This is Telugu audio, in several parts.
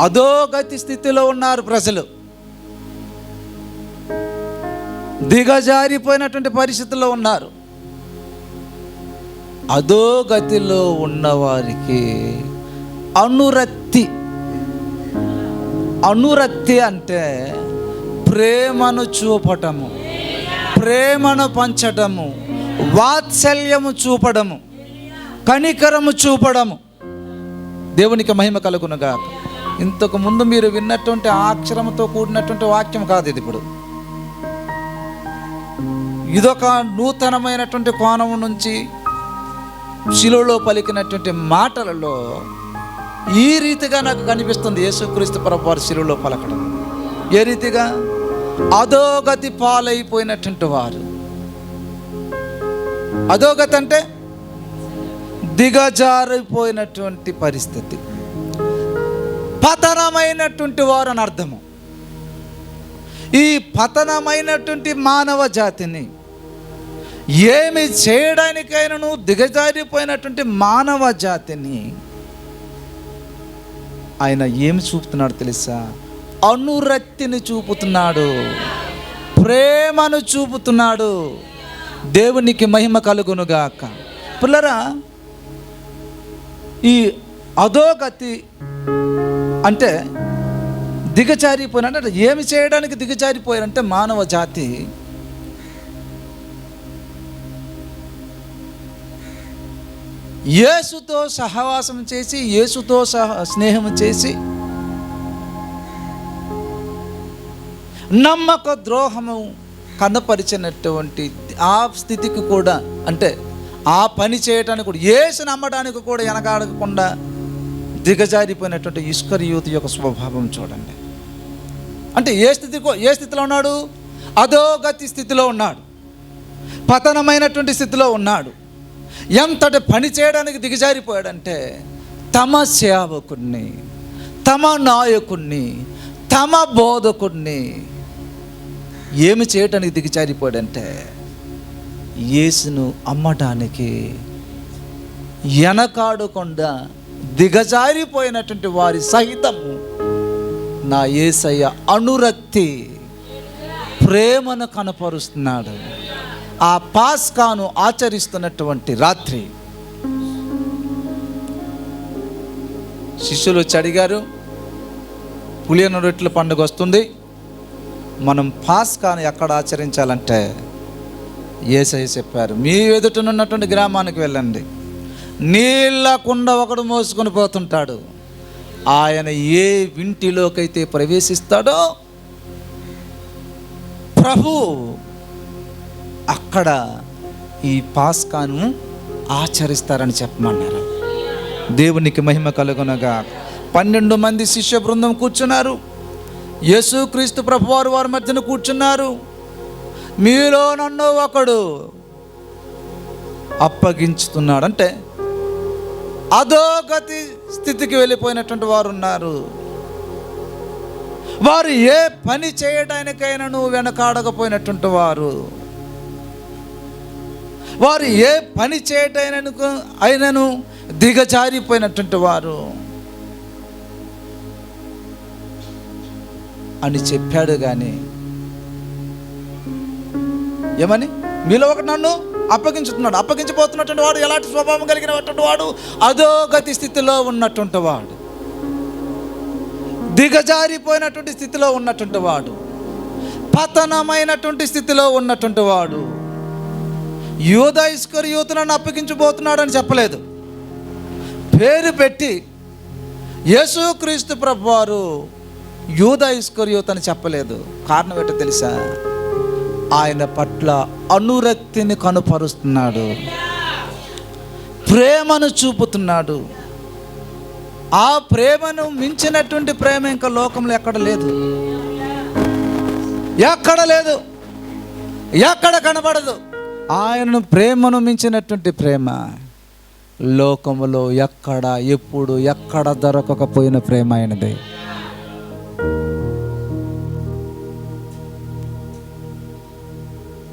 అధోగతి స్థితిలో ఉన్నారు ప్రజలు. దిగజారిపోయినటువంటి పరిస్థితుల్లో ఉన్నారు. అధోగతిలో ఉన్నవారికి అనురక్తి. అనురక్తి అంటే ప్రేమను చూపటము ప్రేమను పంచటము వాత్సల్యము చూపడము కనికరము చూపడము. దేవునికి మహిమ కలుగునుగా ఇంతకు ముందు మీరు విన్నటువంటి ఆ కూడినటువంటి వాక్యం కాదు ఇది ఇప్పుడు. ఇదొక నూతనమైనటువంటి కోణం నుంచి శిలువలో పలికినటువంటి మాటలలో ఈ రీతిగా నాకు కనిపిస్తుంది యేసుక్రీస్తు ప్రభు శిలువలో పలకడం. ఏ రీతిగా? అధోగతి పాలైపోయినటువంటి వారు. అధోగతి అంటే దిగజారిపోయినటువంటి పరిస్థితి. పతనమైనటువంటి వారు అని అర్థము. ఈ పతనమైనటువంటి మానవ జాతిని ఏమి చేయడానికైనాను దిగజారిపోయినటువంటి మానవ జాతిని ఆయన ఏమి చూపుతున్నాడు తెలుసా? అనురక్తిని చూపుతున్నాడు. ప్రేమను చూపుతున్నాడు. దేవునికి మహిమ కలుగునుగాక. పిల్లరా ఈ అధోగతి అంటే దిగజారిపోయినంటే ఏమి చేయడానికి దిగజారిపోయారంటే మానవ జాతి. యేసుతో సహవాసం చేసి యేసుతో సహ స్నేహం చేసి నమ్మక ద్రోహము కనపరిచినటువంటి ఆ స్థితికి కూడా అంటే ఆ పని చేయటానికి కూడా యేసు నమ్మడానికి కూడా వెనకాడకుండా దిగజారిపోయినటువంటి ఇష్కర్ యూత్ యొక్క స్వభావం చూడండి. అంటే ఏ స్థితికో ఏ స్థితిలో ఉన్నాడు? అధోగతి స్థితిలో ఉన్నాడు. పతనమైనటువంటి స్థితిలో ఉన్నాడు. ఎంతటి పని చేయడానికి దిగజారిపోయాడంటే తమ సేవకుణ్ణి తమ నాయకుణ్ణి తమ బోధకుణ్ణి ఏమి చేయటానికి దిగజారిపోయాడంటే యేసును అమ్మటానికి వెనకాడకుండా దిగజారిపోయినటువంటి వారి సహితము నా ఏసయ్య అనురక్తి ప్రేమను కనపరుస్తున్నాడు. ఆ పాస్కాను ఆచరిస్తున్నటువంటి రాత్రి. శిష్యులు వచ్చి అడిగారు పులియన రొట్టెల పండుగ వస్తుంది. మనం పాస్కాను ఎక్కడ ఆచరించాలంటే? ఏసై చెప్పారు మీ ఎదుటనున్నటువంటి గ్రామానికి వెళ్ళండి. నీళ్ళకుండా ఒకడు మోసుకొని పోతుంటాడు. ఆయన ఏ వింటిలోకైతే ప్రవేశిస్తాడో ప్రభు అక్కడ ఈ పాస్కాను ఆచరిస్తారని చెప్పమన్నారు. దేవునికి మహిమ కలుగునగా. పన్నెండు మంది శిష్య బృందం కూర్చున్నారు. యేసుక్రీస్తు ప్రభువారు వారి మధ్యన కూర్చున్నారు. మీలో నన్ను ఒకడు అప్పగించుతున్నాడు అంటే అధోగతి స్థితికి వెళ్ళిపోయినటువంటి వారు ఉన్నారు వారు ఏ పని చేయడానికైనాను వెనకాడకపోయినటువంటి వారు. వారు ఏ పని చేయటానికి అయినను దిగజారిపోయినటువంటి వారు. అని చెప్పాడు కానీ ఏమని? మీలో ఒకటి నన్ను అప్పగించుతున్నాడు. అప్పగించిపోతున్నటువంటి వాడు ఎలాంటి స్వభావం కలిగినటువంటి వాడు? అధోగతి స్థితిలో ఉన్నటువంటి వాడు. దిగజారిపోయినటువంటి స్థితిలో ఉన్నటువంటి వాడు. పతనమైనటువంటి స్థితిలో ఉన్నటువంటి వాడు. యూద ఇస్కర్ యూతులను అప్పగించబోతున్నాడని అని చెప్పలేదు. పేరు పెట్టి యేసుక్రీస్తు ప్రభు వారు యూద ఇస్కర్ యూత్ అని చెప్పలేదు. కారణం ఏంటో తెలుసా? ఆయన పట్ల అనురక్తిని కనుపరుస్తున్నాడు. ప్రేమను చూపుతున్నాడు. ఆ ప్రేమను మించినటువంటి ప్రేమ ఇంకా లోకంలో ఎక్కడ లేదు. ఎక్కడ లేదు. ఎక్కడ కనబడదు. ఆయనను ప్రేమను మించినటువంటి ప్రేమ లోకములో ఎక్కడ ఎప్పుడు ఎక్కడ దొరకకపోయిన ప్రేమ ఆయనది.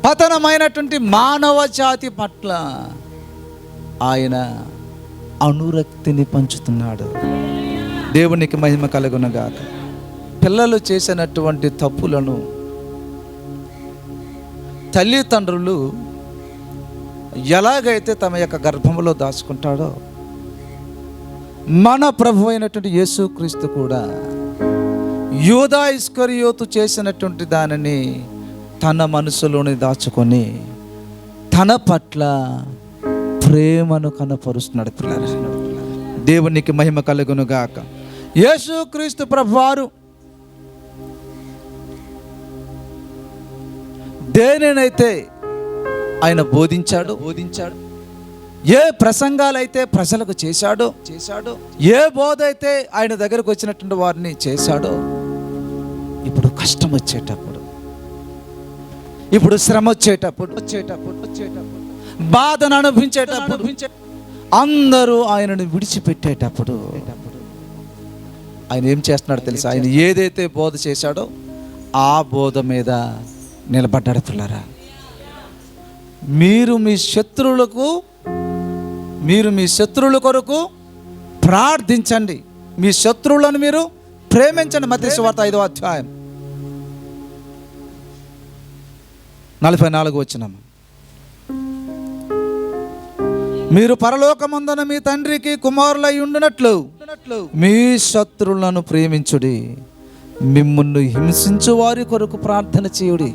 పతనమైనటువంటి మానవ జాతి పట్ల ఆయన అనురక్తిని పంచుతున్నాడు. దేవునికి మహిమ కలుగునగాక. పిల్లలు చేసినటువంటి తప్పులను తల్లిదండ్రులు ఎలాగైతే తమ యొక్క గర్భంలో దాచుకుంటాడో మన ప్రభు అయినటువంటి యేసుక్రీస్తు కూడా యూదా ఇస్కరియోతు చేసినటువంటి దానిని తన మనసులోని దాచుకొని తన పట్ల ప్రేమను కనపరుస్తున్నాడు పిల్లలు దేవునికి మహిమ కలుగును గాక. యేసుక్రీస్తు ప్రభువారు దేనినైతే ఆయన బోధించాడు బోధించాడు? ఏ ప్రసంగాలైతే ప్రజలకు చేశాడో చేశాడో ఏ బోధ అయితే ఆయన దగ్గరకు వచ్చినటువంటి వారిని చేశాడో ఇప్పుడు కష్టం వచ్చేటప్పుడు ఇప్పుడు శ్రమ వచ్చేటప్పుడు వచ్చేటప్పుడు వచ్చేటప్పుడు బాధను అనుభవించేటప్పుడు అందరూ ఆయనను విడిచిపెట్టేటప్పుడు ఆయన ఏం చేస్తున్నాడు తెలుసా? ఆయన ఏదైతే బోధ చేశాడో ఆ బోధ మీద నిలబడ్డాడు మీరు మీ శత్రువులకు మీరు మీ శత్రువుల కొరకు ప్రార్థించండి. మీ శత్రువులను మీరు ప్రేమించండి. మధ్య వార్త ఐదో అధ్యాయం. నలభై నాలుగు వచ్చినాం మీరు పరలోకమందున మీ తండ్రికి కుమారులై ఉండినట్లు మీ శత్రువులను ప్రేమించుడి మిమ్మల్ని హింసించు వారి కొరకు ప్రార్థన చేయుడి.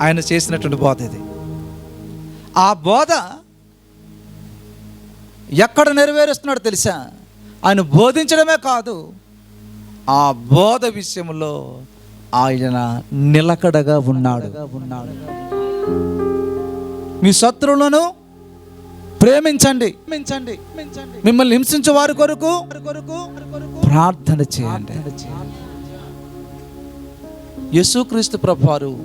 ఆయన చేసినటువంటి బోధ ఇది. ఆ బోధ ఎక్కడ నెరవేరుస్తున్నాడు తెలుసా? ఆయన బోధించడమే కాదు ఆ బోధ విషయంలో ఆయన నిలకడగా ఉన్నాడు. ఉన్నాడు మీ శత్రువులను ప్రేమించండి. మించండి మిమ్మల్ని హింసించే వారి కొరకు ప్రార్థన చేయండి. యేసుక్రీస్తు ప్రభువారు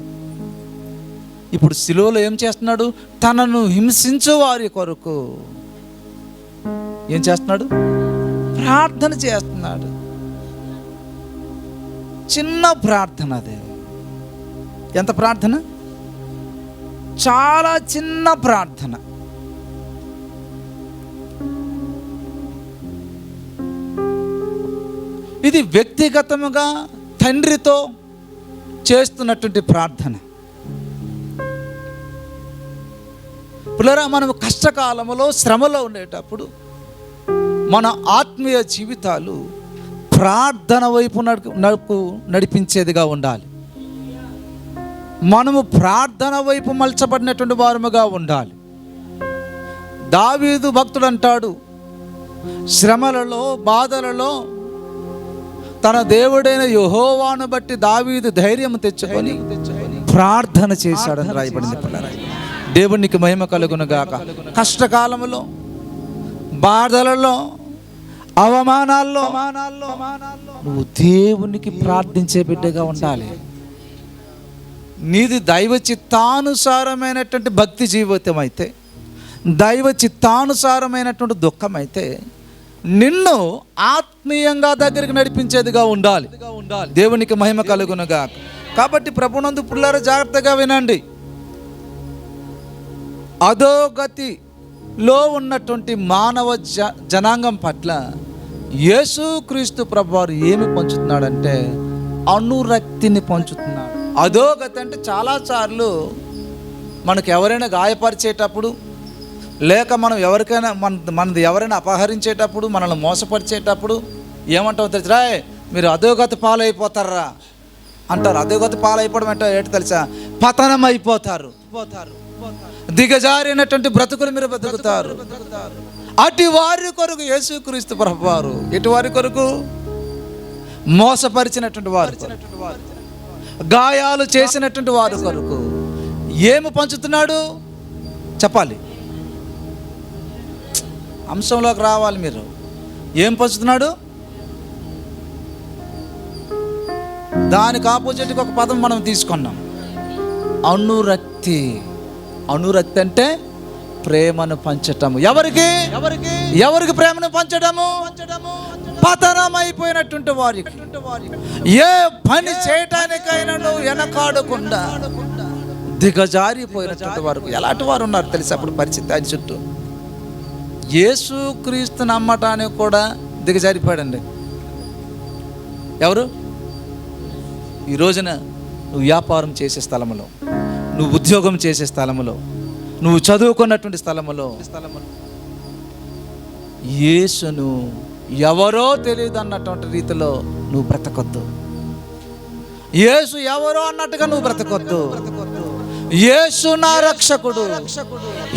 ఇప్పుడు శిలువలో ఏం చేస్తున్నాడు? తనను హింసించు వారి కొరకు ఏం చేస్తున్నాడు? ప్రార్థన చేస్తున్నాడు. చిన్న ప్రార్థన అదే. ఎంత ప్రార్థన? చాలా చిన్న ప్రార్థన. ఇది వ్యక్తిగతముగా తండ్రితో చేస్తున్నటువంటి ప్రార్థన. పులరా మనం కష్టకాలంలో శ్రమలో ఉండేటప్పుడు మన ఆత్మీయ జీవితాలు ప్రార్థన వైపు నడుపు నడుపు నడిపించేదిగా ఉండాలి. మనము ప్రార్థన వైపు మలచబడినటువంటి వారముగా ఉండాలి. దావీదు భక్తుడు అంటాడు శ్రమలలో బాధలలో తన దేవుడైన యహోవాను బట్టి దావీదు ధైర్యం తెచ్చుకొని ప్రార్థన చేశాడని రాయబడింది దేవునికి మహిమ కలుగును గాక కష్టకాలములో బాధలలో అవమానాల్లో నువ్వు దేవునికి ప్రార్థించే బిడ్డగా ఉండాలి. నీది దైవ చిత్తానుసారమైనటువంటి భక్తి జీవితం అయితే దైవ చిత్తానుసారమైనటువంటి దుఃఖం అయితే నిన్ను ఆత్మీయంగా దగ్గరికి నడిపించేదిగా ఉండాలి. దేవునికి మహిమ కలుగునుగా కాబట్టి ప్రభునందు పుల్లార జాగ్రత్తగా వినండి. అధోగతిలో ఉన్నటువంటి మానవ జ జనాంగం పట్ల యేసుక్రీస్తు ప్రభువారు ఏమి పంచుతున్నాడంటే అనురక్తిని పంచుతున్నాడు. అధోగతి అంటే చాలాసార్లు మనకు ఎవరైనా గాయపరిచేటప్పుడు లేక మనం ఎవరికైనా మన మనది ఎవరైనా అపహరించేటప్పుడు మనల్ని మోసపరిచేటప్పుడు ఏమంటావు తెలుసు? రాయ్ మీరు అధోగతి పాలైపోతారా? అంటారు అధోగతి పాలైపోవడం అంటే ఏంటి తెలుసా? పతనం అయిపోతారు పోతారు దిగజారినటువంటి బ్రతుకులు మీరు బ్రతుకుతారు. అటు వారి కొరకు యేసుక్రీస్తు ప్రభువారు ఎటు వారి కొరకు మోసపరిచినటువంటి వారు గాయాలు చేసినటువంటి వారి కొరకు ఏమి పంచుతున్నాడు? చెప్పాలి. అంశంలోకి రావాలి మీరు. ఏం పంచుతున్నాడు? దానికి ఆపోజిట్గా ఒక పదం మనం తీసుకున్నాం. అనురక్తి. అనురక్తి అంటే ప్రేమను పంచటము. ఎవరికి? ఎవరికి? ఎవరికి ప్రేమను పంచడము పతనమైపోయినటువంటి వారికి. ఏ పని చేయటానికైనా నువ్వు వెనకాడకుండా దిగజారిపోయినటువంటి వారు ఎలాంటి వారు ఉన్నారు తెలిసి అప్పుడు పరిస్థితి ఆయన చుట్టూ? యేసు క్రీస్తు నమ్మటానికి కూడా దిగజారిపోయాడండి. ఎవరు? ఈ రోజున నువ్వు వ్యాపారం చేసే స్థలములో నువ్వు ఉద్యోగం చేసే స్థలములో నువ్వు చదువుకున్నటువంటి స్థలములో స్థలములో యేసును ఎవరో తెలియదు అన్నటువంటి రీతిలో నువ్వు బ్రతకొద్దు. యేసు ఎవరో అన్నట్టుగా నువ్వు బ్రతకొద్దు. యేసు నా రక్షకుడు.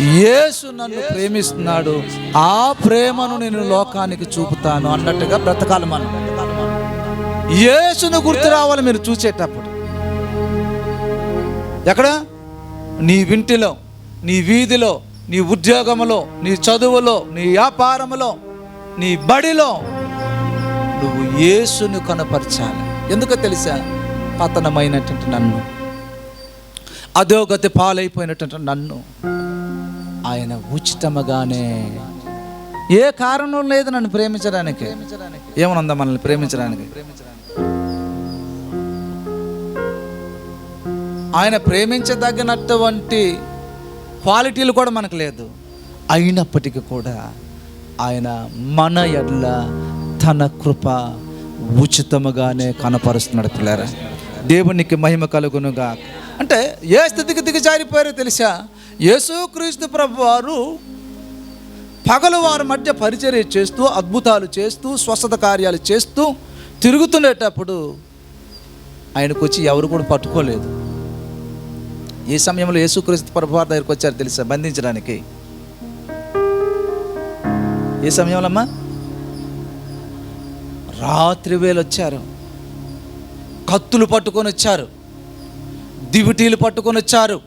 యేసు నన్ను ప్రేమిస్తున్నాడు. ఆ ప్రేమను నేను లోకానికి చూపుతాను అన్నట్టుగా బ్రతకాలి మనం. యేసును గుర్తు రావాలి మీరు చూసేటప్పుడు. ఎక్కడ? నీ వింటిలో. నీ వీధిలో నీ ఉద్యోగములో నీ చదువులో నీ వ్యాపారములో నీ బడిలో నువ్వు యేసును కనపరచాలి. ఎందుకో తెలుసా? పతనమైనటువంటి నన్ను అధోగతి పాలైపోయినటువంటి నన్ను ఆయన ఉచితముగానే ఏ కారణం లేదు నన్ను ప్రేమించడానికి. ఏమనుందా మనల్ని ప్రేమించడానికి? ఆయన ప్రేమించదగినటువంటి క్వాలిటీలు కూడా మనకు లేదు. అయినప్పటికీ కూడా ఆయన మన ఎడ్ల తన కృప ఉచితముగానే కనపరుస్తున్నాడు పిల్లరా. దేవునికి మహిమ కలుగునుగా అంటే ఏ స్థితికి దిగజారిపోయారో తెలుసా? యేసుక్రీస్తు ప్రభు వారు పగలు వారి మధ్య పరిచర్య చేస్తూ అద్భుతాలు చేస్తూ స్వస్థత కార్యాలు చేస్తూ తిరుగుతుండేటప్పుడు ఆయనకు వచ్చి ఎవరు కూడా పట్టుకోలేదు. ఈ సమయంలో యేసుక్రీస్తు ప్రభువారి దగ్గరికి వచ్చారు తెలుసా? బంధించడానికి. ఏ సమయంలో అమ్మా రాత్రి వేలు వచ్చారు. కత్తులు పట్టుకొని వచ్చారు. దివిటీలు పట్టుకొని వచ్చారు.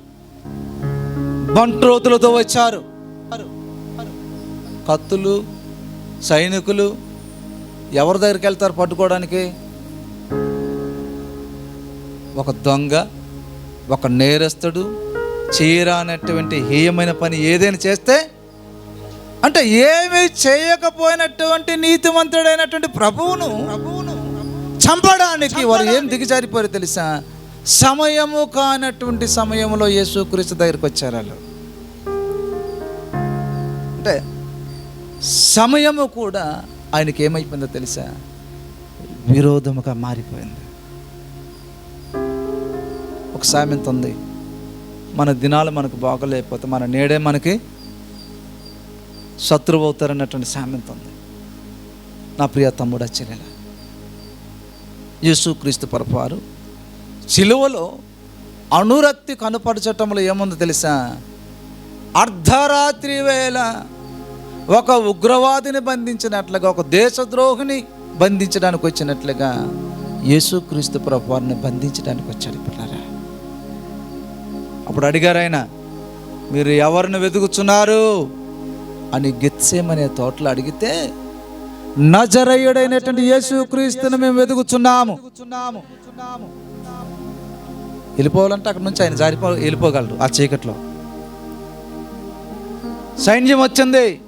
బంట్రోతులతో వచ్చారు. కత్తులు సైనికులు ఎవరి దగ్గరికి వెళ్తారు పట్టుకోవడానికి? ఒక దొంగ ఒక నేరస్తుడు చేయరానటువంటి హేయమైన పని ఏదైనా చేస్తే అంటే ఏమి చేయకపోయినటువంటి నీతిమంతుడైనటువంటి ప్రభువును ప్రభువును చంపడానికి వారు ఏం దిగజారిపోయారు తెలుసా? సమయము కానటువంటి సమయంలో యేసుక్రీస్తు దగ్గరికి వచ్చారు వాళ్ళు. అంటే సమయము కూడా ఆయనకి ఏమైపోయిందో తెలుసా? విరోధముగా మారిపోయింది. ఒక సామెత ఉంది. మన దినాలు మనకు బాగలేకపోతే మన నేడే మనకి శత్రువు అవుతారన్నటువంటి సామెత ఉంది. నా ప్రియ తమ్ముడు చెల్లెల యేసుక్రీస్తు పరపారు సిలువలో అనురక్తి కనుపరచటంలో ఏముందో తెలుసా? అర్ధరాత్రి వేళ ఒక ఉగ్రవాదిని బంధించినట్లుగా ఒక దేశద్రోహిని బంధించడానికి వచ్చినట్లుగా యేసుక్రీస్తు ప్రభువారిని బంధించడానికి వచ్చాడు పిల్లరా. అప్పుడు అడిగారు ఆయన మీరు ఎవరిని వెతుకుతున్నారు అని గెత్సేమనే తోటలో అడిగితే నజరయుడైనటువంటి యేసుక్రీస్తుని మేము వెతుకుతున్నాము వెళ్ళిపోవాలంటే అక్కడ నుంచి ఆయన జారిపో వెళ్ళిపోగలరు ఆ చీకట్లో. సైన్యం వచ్చింది.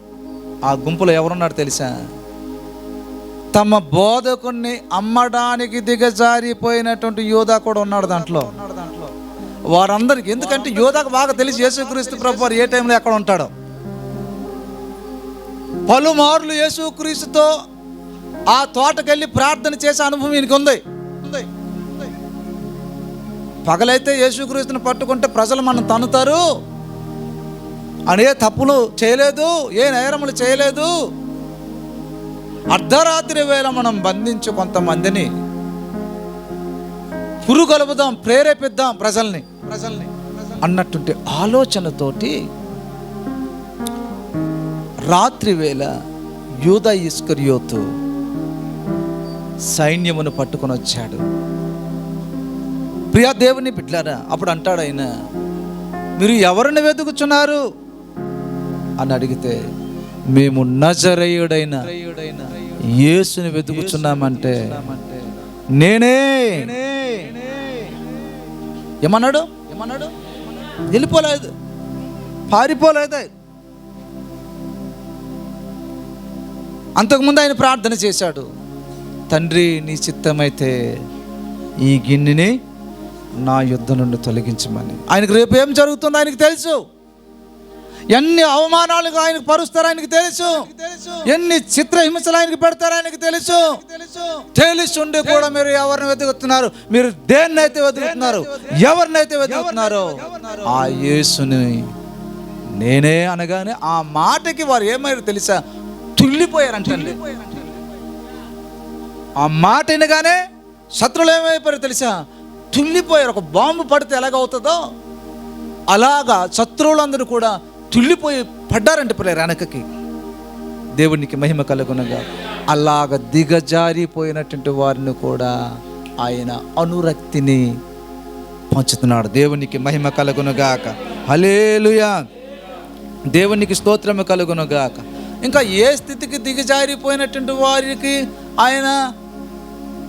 ఆ గుంపులో ఎవరున్నారు తెలుసా? తమ బోధకుణ్ణి అమ్మడానికి దిగజారిపోయినటువంటి యోధా కూడా ఉన్నాడు దాంట్లో. వారందరికీ. ఎందుకంటే యోధకు బాగా తెలిసి యేసుక్రీస్తు ప్రభు వారు ఏ టైంలో ఎక్కడ ఉంటాడో. పలుమార్లు యేసుక్రీస్తుతో ఆ తోటకెళ్ళి ప్రార్థన చేసే అనుభవం ఈయనకి ఉంది పగలైతే యేసుక్రీస్తుని పట్టుకుంటే ప్రజలు మనం తన్నుతారు. ఏ తప్పులు చేయలేదు ఏ నేరములు చేయలేదు. అర్ధరాత్రి వేళ మనం బంధించి కొంతమందిని పురుగొలుపుదాం ప్రేరేపిద్దాం ప్రజల్ని. ప్రజల్ని అన్నటువంటి ఆలోచనతోటి రాత్రి వేళ యూద ఇస్కరియోతు సైన్యమును పట్టుకొని వచ్చాడు. ప్రియా దేవుని బిడ్డారా అప్పుడు అంటాడు ఆయన మీరు ఎవరిని వెతుకుచున్నారు? అని అడిగితే మేము నజరయుడైన యేసుని వెతుకుచున్నామంటే నేనే ఏమన్నాడు? ఏమన్నాడు? వెళ్ళిపోలేదు పారిపోలేదు. అంతకుముందు ఆయన ప్రార్థన చేశాడు. తండ్రి నీ చిత్తమైతే ఈ గిన్నెని నా యుద్ధ నుండి తొలగించమని. ఆయనకు రేపు ఏం జరుగుతుందో ఆయనకు తెలుసు. ఎన్ని అవమానాలు ఆయనకు పరుస్తారు ఆయనకు తెలుసు. ఎన్ని చిత్రహింసలు ఆయనకు పెడతారు ఆయనకు తెలుసు. తెలుసుండి కూడా మీరు ఎవరిని వెతుకుతున్నారు? మీరు దేన్నైతే వెతుకుతున్నారు? ఎవరినైతే వెతుకుతున్నారో? ఆ యేసుని నేనే అనగానే ఆ మాటకి వారు ఏమైనా తెలుసా? తుల్లిపోయారంటండి. ఆ మాట వినగానే శత్రులు ఏమైపోయారు తెలుసా? తుల్లిపోయారు. ఒక బాంబు పడితే ఎలాగవుతుందో? అలాగా శత్రువులందరూ కూడా తుళ్ళిపోయి పడ్డారంట పిల్లలు వెనకకి దేవునికి మహిమ కలుగునగా అలాగ దిగజారిపోయినటువంటి వారిని కూడా ఆయన అనురక్తిని పంచుతున్నాడు. దేవునికి మహిమ కలుగునుగాక. హలేలుయా దేవునికి స్తోత్రము కలుగునుగాక. ఇంకా ఏ స్థితికి దిగజారిపోయినటువంటి వారికి ఆయన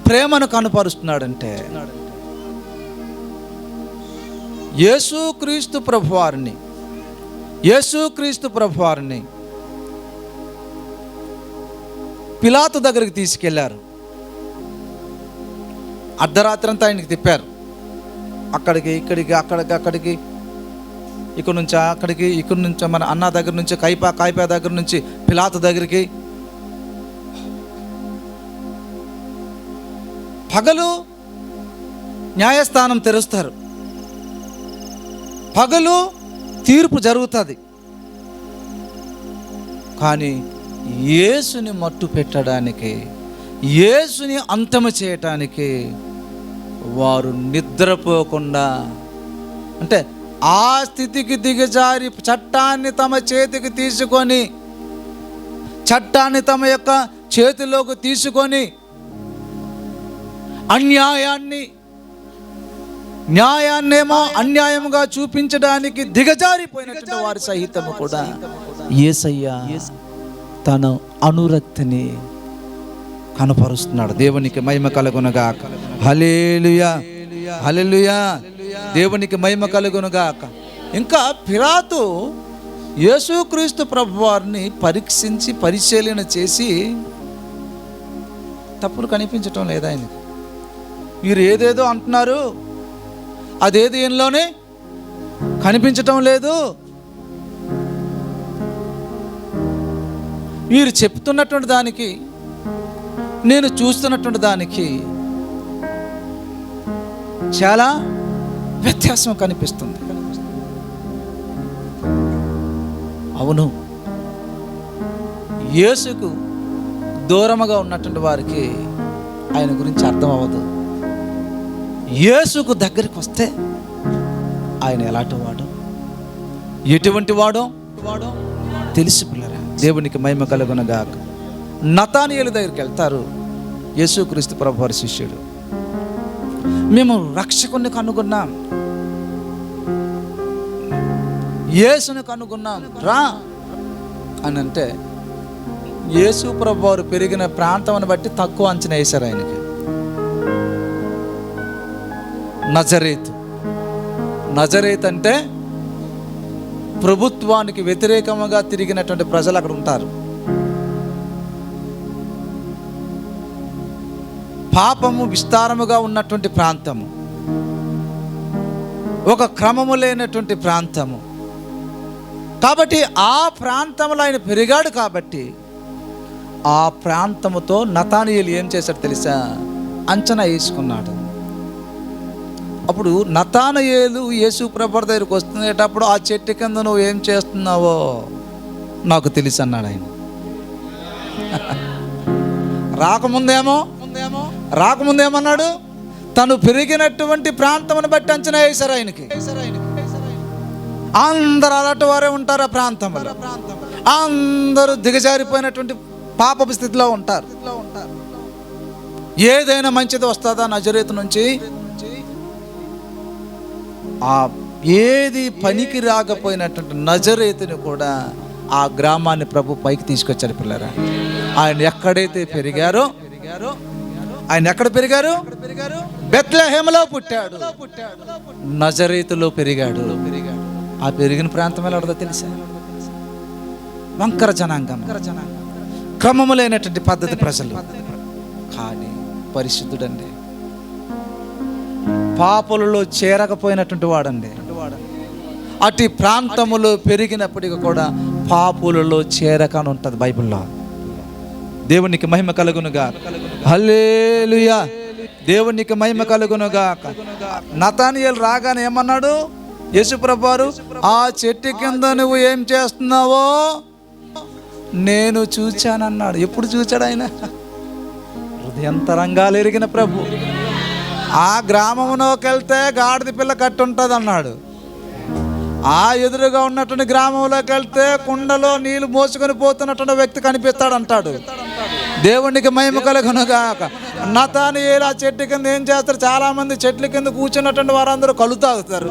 ప్రేమను కనపరుస్తున్నాడంటే యేసుక్రీస్తు ప్రభువారిని యేసుక్రీస్తు ప్రభువారిని పిలాతు దగ్గరికి తీసుకెళ్ళారు. అర్ధరాత్రి అంతా ఆయనకి తిప్పారు. అక్కడికి ఇక్కడికి అక్కడికి అక్కడికి ఇక్కడ నుంచి అక్కడికి ఇక్కడ నుంచి మన అన్న దగ్గర నుంచి కైపా కాయిపా దగ్గర నుంచి పిలాతు దగ్గరికి. పగలు న్యాయస్థానం తెరుస్తారు. పగలు తీర్పు జరుగుతుంది. కానీ యేసుని మట్టు పెట్టడానికి యేసుని అంతము చేయటానికి వారు నిద్రపోకుండా అంటే ఆ స్థితికి దిగజారి చట్టాన్ని తమ చేతికి తీసుకొని చట్టాన్ని తమ యొక్క చేతిలోకి తీసుకొని అన్యాయాన్ని న్యాయాన్నేమో అన్యాయముగా చూపించడానికి దిగజారిపోయినటువంటి వారి సహితము కూడా. ఏసయ్య తన అనురక్తిని కనపరుస్తున్నాడు. దేవునికి మహిమ కలుగునగా హలేలుయా హల్లెలూయా. దేవునికి మహిమ కలుగునుగాక. ఇంకా పిలాతు యేసుక్రీస్తు ప్రభు వారిని పరీక్షించి పరిశీలన చేసి తప్పులు కనిపించటం లేదా ఆయనకి. మీరు ఏదేదో అంటున్నారు అదేది ఈయనలోనే కనిపించటం లేదు. మీరు చెప్తున్నటువంటి దానికి నేను చూస్తున్నటువంటి దానికి చాలా వ్యత్యాసం కనిపిస్తుంది. అవును. యేసుకు దూరముగా ఉన్నటువంటి వారికి ఆయన గురించి అర్థం అవ్వదు. యేసుకు దగ్గరికి వస్తే ఆయన ఎలాంటి వాడు? ఎటువంటి వాడో? వాడో తెలిసి పిల్లరా దేవునికి మహిమ కలుగునగాక నతానియలు దగ్గరికి వెళ్తారు. యేసుక్రీస్తు ప్రభు వారి శిష్యుడు మేము రక్షకుని కనుగొన్నాం. యేసుని కనుగొన్నాం. రా అని అంటే యేసు ప్రభు వారు పెరిగిన ప్రాంతం బట్టి తక్కువ అంచనా వేశారు ఆయనకి. నజరేత్. నజరేత్ అంటే ప్రభుత్వానికి వ్యతిరేకంగా తిరిగినటువంటి ప్రజలు అక్కడ ఉంటారు. పాపము విస్తారముగా ఉన్నటువంటి ప్రాంతము. ఒక క్రమము లేనటువంటి ప్రాంతము. కాబట్టి ఆ ప్రాంతంలో ఆయన పెరిగాడు కాబట్టి ఆ ప్రాంతముతో నతానియలు ఏం చేశాడు తెలుసా? అంచనా వేసుకున్నాడు. అప్పుడు నతానయేలు యేసు ప్రభర్ దగ్గరికి వస్తుండేటప్పుడు ఆ చెట్టు కింద నువ్వు ఏం చేస్తున్నావో నాకు తెలుసు అన్నాడు ఆయన. రాకముందేమో రాకముందేమన్నాడు? తను పెరిగినటువంటి ప్రాంతమును బట్టి అంచనా వేశారు ఆయనకి. అందరు అలాంటి వారే ఉంటారు ఆ ప్రాంతం అందరూ దిగజారిపోయినటువంటి పాపపు స్థితిలో ఉంటారు. ఏదైనా మంచిది వస్తుందా నజరేతు నుంచి? ఆ ఏది పనికి రాకపోయినటువంటి నజరేతుని కూడా ఆ గ్రామాన్ని ప్రభు పైకి తీసుకొచ్చారు పిల్లరా. ఆయన ఎక్కడైతే పెరిగారో ఆయన ఎక్కడ పెరిగారు? బెత్లహేమలో పుట్టాడు. నజరేతులో పెరిగాడు. ఆ పెరిగిన ప్రాంతం ఎలా తెలుసా? వంకర జనాంగం. క్రమము లేనటువంటి పద్ధతి ప్రజలు. కానీ పరిశుద్ధుడండి. పాపలలో చేరకపోయినటువంటి వాడండి. అటు ప్రాంతములో పెరిగినప్పటికీ కూడా పాపులలో చేరకని ఉంటుంది బైబిల్లో. దేవునికి మహిమ కలుగునుగా. హల్లేలుయా. దేవునికి మహిమ కలుగునుగా. నతానియల్ రాగానే ఏమన్నాడు? యశుప్రభారు ఆ చెట్టు కింద నువ్వు ఏం చేస్తున్నావో నేను చూచానన్నాడు. ఎప్పుడు చూచాడు ఆయన? హృదయంతరంగాలు ఎరిగిన ప్రభు. ఆ గ్రామంలోకి వెళ్తే గాడిద పిల్ల కట్టుంటుంది అన్నాడు ఆ ఎదురుగా ఉన్నటువంటి గ్రామంలోకి వెళ్తే కుండలో నీళ్ళు మోసుకొని పోతున్నటువంటి వ్యక్తి కనిపిస్తాడు అంటాడు దేవునికి మహిమ కలుగునుగాక. నతాని ఇలా చెట్టు కింద ఏం చేస్తారు? చాలా మంది చెట్ల కింద కూర్చున్నటువంటి వారందరూ కలు తాగుతారు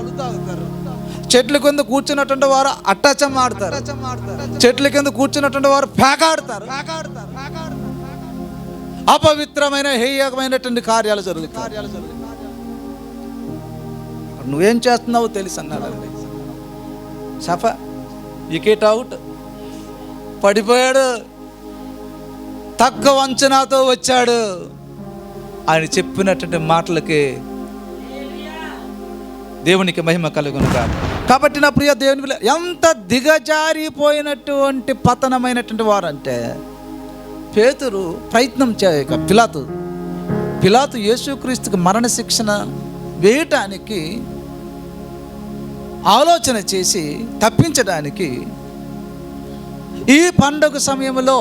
చెట్ల కింద కూర్చున్నటువంటి వారు అట్టచం ఆడతారు చెట్ల కింద కూర్చున్నటువంటి వారు పేకాడతారు. అపవిత్రమైన హేయమైనటువంటి కార్యాలు జరుగుతాయి. నువ్వేం చేస్తున్నావో తెలుసు అన్నాడు సఫా వికెట్ అవుట్ పడిపోయాడు. తక్కువ అంచనాతో వచ్చాడు. ఆయన చెప్పినటువంటి మాటలకి దేవునికి మహిమ కలుగునుగా కాబట్టి నా ప్రియ దేవుని ఎంత దిగజారిపోయినటువంటి పతనమైనటువంటి వారంటే పేతురు ప్రయత్నం చేయక పిలాతు. పిలాతు యేసుక్రీస్తుకు మరణ శిక్షణ వేయటానికి ఆలోచన చేసి తప్పించడానికి ఈ పండుగ సమయంలో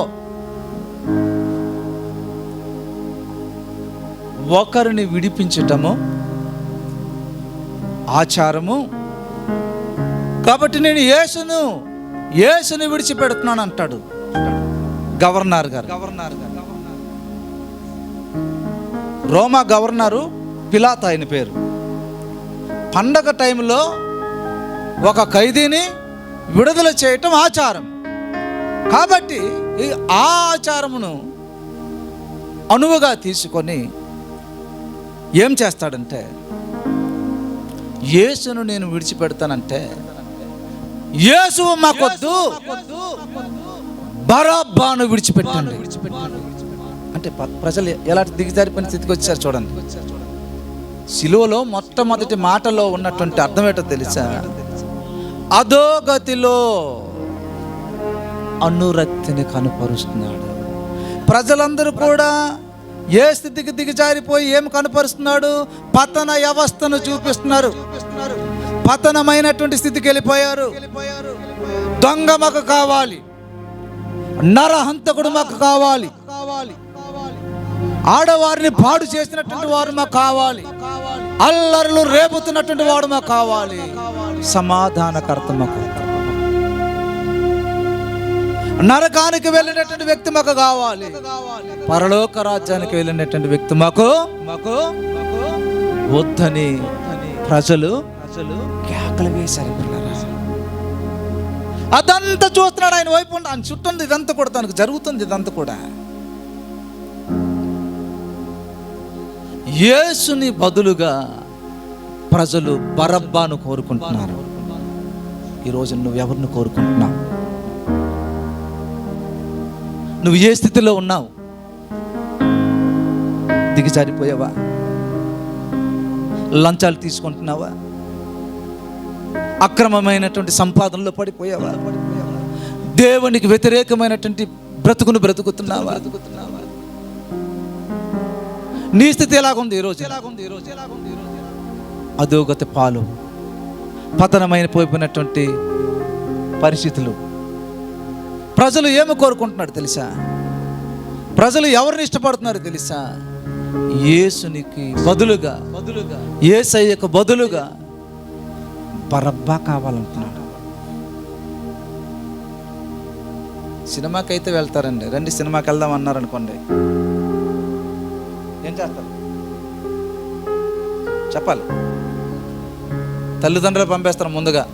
ఒకరిని విడిపించటము ఆచారము. కాబట్టి నేను యేసును యేసుని విడిచిపెడుతున్నాను అంటాడు. గవర్నర్ గారు. గవర్నర్ గారు రోమా గవర్నరు పిలాత్ ఆయన పేరు. పండగ టైంలో ఒక ఖైదీని విడుదల చేయటం ఆచారం. కాబట్టి ఈ ఆ ఆచారమును అనువుగా తీసుకొని ఏం చేస్తాడంటే యేసును నేను విడిచిపెడతానంటే యేసు మాకొద్దు. బరాబ్బాను విడిచిపెట్టండి. అంటే ప్రజలు ఎలాంటి దిగజారిపోయిన స్థితికి వచ్చారు చూడండి. సిలువలో మొట్టమొదటి మాటలో ఉన్నటువంటి అర్థం ఏంటో తెలుసా? అధోగతిలో అనురక్తిని కనుపరుస్తున్నాడు. ప్రజలందరూ కూడా ఏ స్థితికి దిగజారిపోయి ఏం కనుపరుస్తున్నాడు? పతన వ్యవస్థను చూపిస్తున్నారు. పతనమైనటువంటి స్థితికి వెళ్ళిపోయారు. దొంగ మాకు కావాలి. నరహంతకుడు మాకు కావాలి. ఆడవారిని పాడు చేసినటువంటి వారు మాకు కావాలి. అల్లర్లు రేపుతున్నటువంటి వాడు మాకు కావాలి. సమాధానకర్త మాకు. నరకానికి వెళ్ళినటువంటి వ్యక్తి మాకు కావాలి. పరలోక రాజ్యానికి వెళ్ళినటువంటి వ్యక్తి మాకు మాకు వద్దని ప్రజలు ప్రజలు కేకలు వేశారు. పిల్లలు అదంతా చూస్తున్నాడు ఆయన వైపు ఉండి ఆయన చుట్టూ ఉంది ఇదంతా కూడా తనకు జరుగుతుంది ఇదంతా కూడా. యేసుని బదులుగా ప్రజలు బరబ్బాను కోరుకుంటున్నారు. ఈరోజు నువ్వు ఎవరిని కోరుకుంటున్నావు? నువ్వు ఏ స్థితిలో ఉన్నావు? దిగజారిపోయావా? లంచాలు తీసుకుంటున్నావా? అక్రమమైనటువంటి సంపాదనలో పడిపోయావా? దేవునికి వ్యతిరేకమైనటువంటి బ్రతుకును బ్రతుకుతున్నావా? నీ స్థితి ఎలాగుంది ఈరోజు ఎలాగుంది ఈరోజు ఎలాగుంది ఈరోజు అధోగతి పాలు పతనమైన పోయిపోయినటువంటి పరిస్థితులు. ప్రజలు ఏమి కోరుకుంటున్నాడు తెలుసా? ప్రజలు ఎవరిని ఇష్టపడుతున్నారు తెలుసా? యేసునికి బదులుగా బదులుగా ఏసయ్యకు బదులుగా బరబ్బా కావాలంటున్నాడు. సినిమాకి అయితే వెళ్తారండి. రండి సినిమాకి వెళ్దాం అన్నారు అనుకోండి ఏం చేస్తారు? చెప్పాలి. తల్లిదండ్రులు పంపేస్తారు ముందుగా.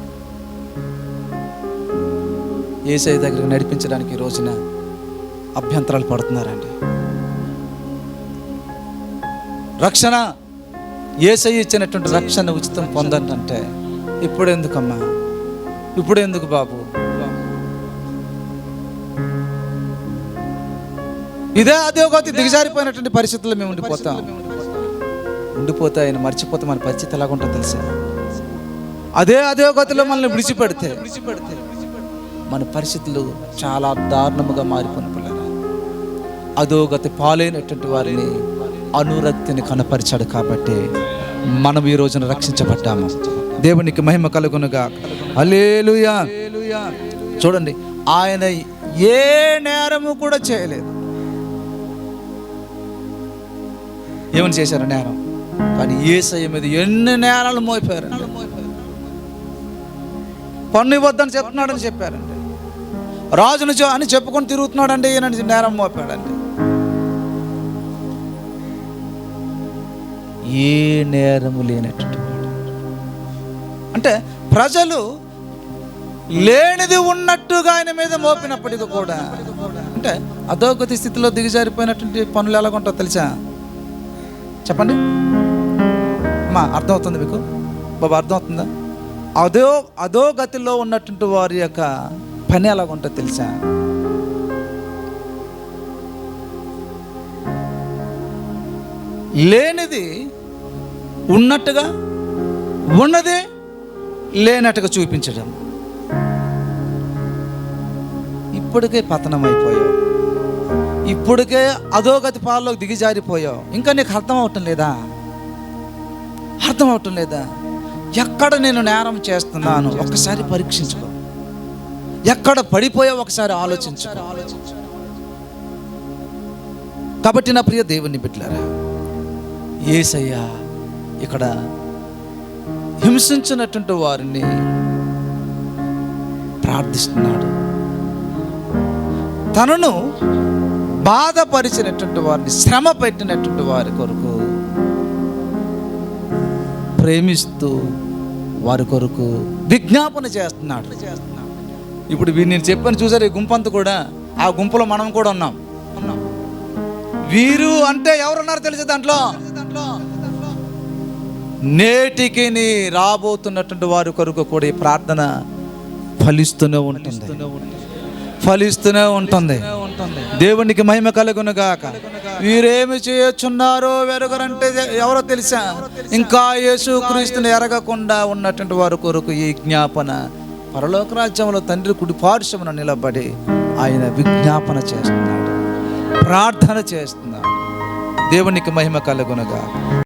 ఏసై దగ్గరికి నడిపించడానికి ఈ రోజున అభ్యంతరాలు పడుతున్నారండి. రక్షణ ఏసై ఇచ్చినటువంటి రక్షణ ఉచితం పొందంటే ఇప్పుడు ఎందుకమ్మా ఇప్పుడు ఎందుకు బాబు? ఇదే అదే ఒక దిగజారిపోయినటువంటి పరిస్థితుల్లో మేము ఉండిపోతాం. ఉండిపోతే. ఆయన మర్చిపోతే మన పరిస్థితి ఎలాగుంటుందో తెలుసా? అదే అదే గతిలో మనల్ని విడిచిపెడితే మన పరిస్థితులు చాలా దారుణముగా మారిపోయిన పిల్లరా. అదో గతి పాలైనటువంటి వారిని అనురక్తిని కనపరిచాడు కాబట్టి మనం ఈ రోజున రక్షించబడ్డాము. దేవునికి మహిమ కలుగునుగా. అలేలుయా చూడండి ఆయన ఏ నేరము కూడా చేయలేదు. ఏమని చేశారు నేరం? కానీ ఏసయ్య మీద ఎన్ని నేరాలు మోపారు? పన్ను ఇవ్వద్దని చెప్తున్నాడని చెప్పారండి. రాజును అని చెప్పుకొని తిరుగుతున్నాడండి ఈయన నేరం మోపాడండి. ఏ నేరము లేనట్టు అంటే ప్రజలు లేనిది ఉన్నట్టుగా ఆయన మీద మోపినప్పటికీ కూడా అంటే అధోగతి స్థితిలో దిగజారిపోయినటువంటి పనులు ఎలాగుంటాయో తెలుసా? చెప్పండి. అమ్మా అర్థమవుతుంది మీకు? బాబా అర్థమవుతుందా? అదో అధోగతిలో ఉన్నటువంటి వారి యొక్క పని ఎలాగుంటుందో తెలుసా? లేనిది ఉన్నట్టుగా ఉన్నదే లేనట్టుగా చూపించడం. ఇప్పటికే పతనం అయిపోయావు ఇప్పటికే అధోగతి పాల్లోకి దిగిజారిపోయావు. ఇంకా నీకు అర్థం అవటం లేదా? అర్థం అవటం లేదా? ఎక్కడ నేను నేరం చేస్తున్నాను? ఒకసారి పరీక్షించుకో. ఎక్కడ పడిపోయావు ఒకసారి ఆలోచించు కాబట్టి నా ప్రియ దేవుని బిడ్డలారా ఏసయ్యా ఇక్కడ హింసించినటువంటి వారిని ప్రార్థిస్తున్నాడు. తనను బాధపరిచినటువంటి వారిని శ్రమ పెట్టినటువంటి వారి కొరకు ప్రేమిస్తూ వారి కొరకు విజ్ఞాపన చేస్తున్నాడు. ఇప్పుడు నేను చెప్పాను చూసారు ఈ గుంపంతా కూడా ఆ గుంపులో మనం కూడా ఉన్నాం. ఉన్నాం. వీరు అంటే ఎవరున్నారు తెలుసు దాంట్లో? నేటికి రాబోతున్నటువంటి వారి కొరకు కూడా ఈ ప్రార్థన ఫలిస్తూనే ఉంటుంది. ఫలిస్తూనే ఉంటుంది. దేవునికి మహిమ కలుగును గాక వీరేమి చేయొచ్చున్నారో వెరగరంటే ఎవరో తెలుసా? ఇంకా యేసు క్రీస్తుని ఎరగకుండా ఉన్నటువంటి వారి కొరకు ఈ జ్ఞాపన పరలోక రాజ్యంలో తండ్రి కుడి పార్శ్వమున నిలబడి ఆయన విజ్ఞాపన చేస్తున్నాడు. ప్రార్థన చేస్తున్నాడు. దేవునికి మహిమ కలుగునుగా